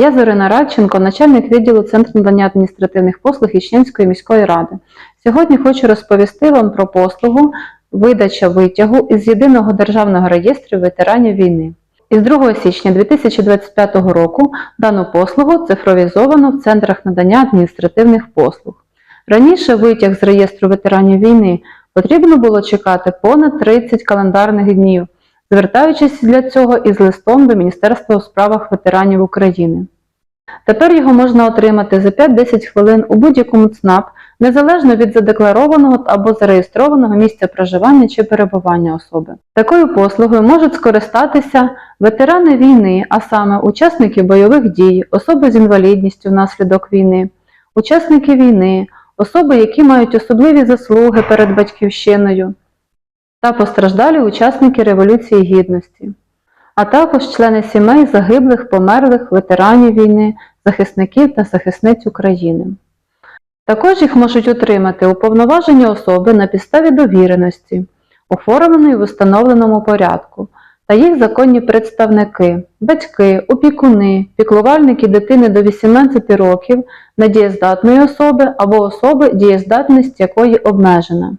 Я Зорина Радченко, начальник відділу Центру надання адміністративних послуг Ічнянської міської ради. Сьогодні хочу розповісти вам про послугу видача витягу із єдиного державного реєстру ветеранів війни. Із 2 січня 2025 року дану послугу цифровізовано в центрах надання адміністративних послуг. Раніше витяг з реєстру ветеранів війни потрібно було чекати понад 30 календарних днів, звертаючись для цього із листом до Міністерства у справах ветеранів України. Тепер його можна отримати за 5-10 хвилин у будь-якому ЦНАП, незалежно від задекларованого або зареєстрованого місця проживання чи перебування особи. Такою послугою можуть скористатися ветерани війни, а саме учасники бойових дій, особи з інвалідністю внаслідок війни, учасники війни, особи, які мають особливі заслуги перед батьківщиною, та постраждалі учасники Революції Гідності, а також члени сімей загиблих, померлих, ветеранів війни, захисників та захисниць України. Також їх можуть отримати уповноважені особи на підставі довіреності, оформленої в установленому порядку, та їх законні представники, батьки, опікуни, піклувальники дитини до 18 років, недієздатної особи або особи, дієздатність якої обмежена.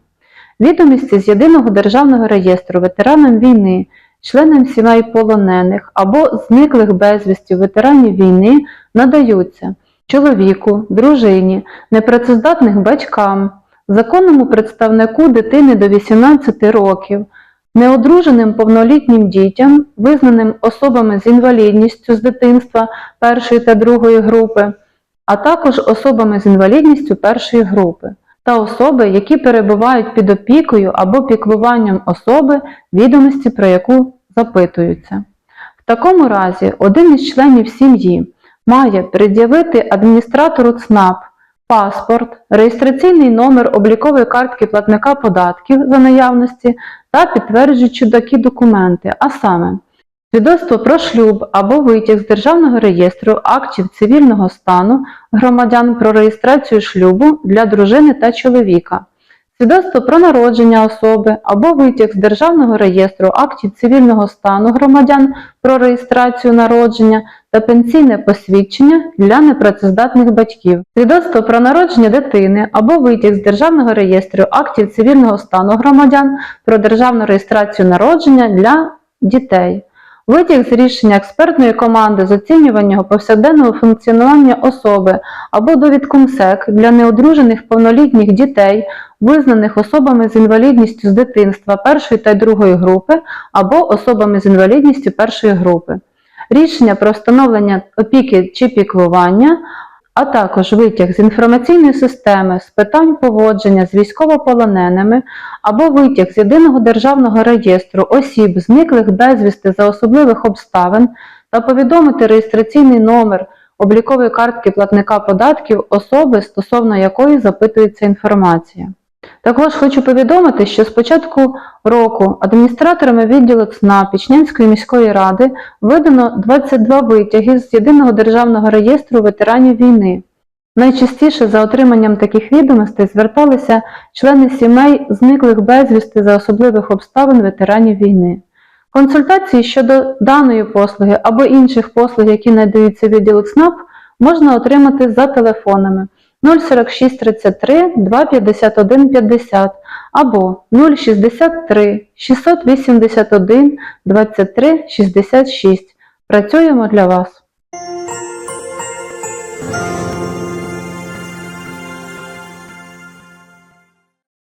Відомості з єдиного державного реєстру ветеранам війни, членам сімей полонених або зниклих безвісті ветеранів війни надаються чоловіку, дружині, непрацездатних батькам, законному представнику дитини до 18 років, неодруженим повнолітнім дітям, визнаним особами з інвалідністю з дитинства першої та другої групи, а також особами з інвалідністю першої групи та особи, які перебувають під опікою або піклуванням особи, відомості про яку запитуються. В такому разі один із членів сім'ї має пред'явити адміністратору ЦНАП паспорт, реєстраційний номер облікової картки платника податків за наявності та підтверджуючі такі документи, а саме свідоцтво про шлюб або витяг з державного реєстру актів цивільного стану громадян про реєстрацію шлюбу для дружини та чоловіка, свідоцтво про народження особи або витяг з державного реєстру актів цивільного стану громадян про реєстрацію народження та пенсійне посвідчення для непрацездатних батьків, свідоцтво про народження дитини або витяг з державного реєстру актів цивільного стану громадян про державну реєстрацію народження для дітей. Витяг з рішення експертної команди з оцінювання повсякденного функціонування особи або довідку МСЕК для неодружених повнолітніх дітей, визнаних особами з інвалідністю з дитинства першої та другої групи або особами з інвалідністю першої групи, рішення про встановлення опіки чи піклування, а також витяг з інформаційної системи з питань поводження з військовополоненими або витяг з єдиного державного реєстру осіб, зниклих безвісти за особливих обставин, та повідомити реєстраційний номер облікової картки платника податків особи, стосовно якої запитується інформація. Також хочу повідомити, що з початку року адміністраторами відділу ЦНА Пічнянської міської ради видано 22 витяги з єдиного державного реєстру ветеранів війни. Найчастіше за отриманням таких відомостей зверталися члени сімей зниклих безвісти за особливих обставин ветеранів війни. Консультації щодо даної послуги або інших послуг, які надаються відділу ЦНАП, можна отримати за телефонами 046 33 251 50 або 063 681 23 66. Працюємо для вас.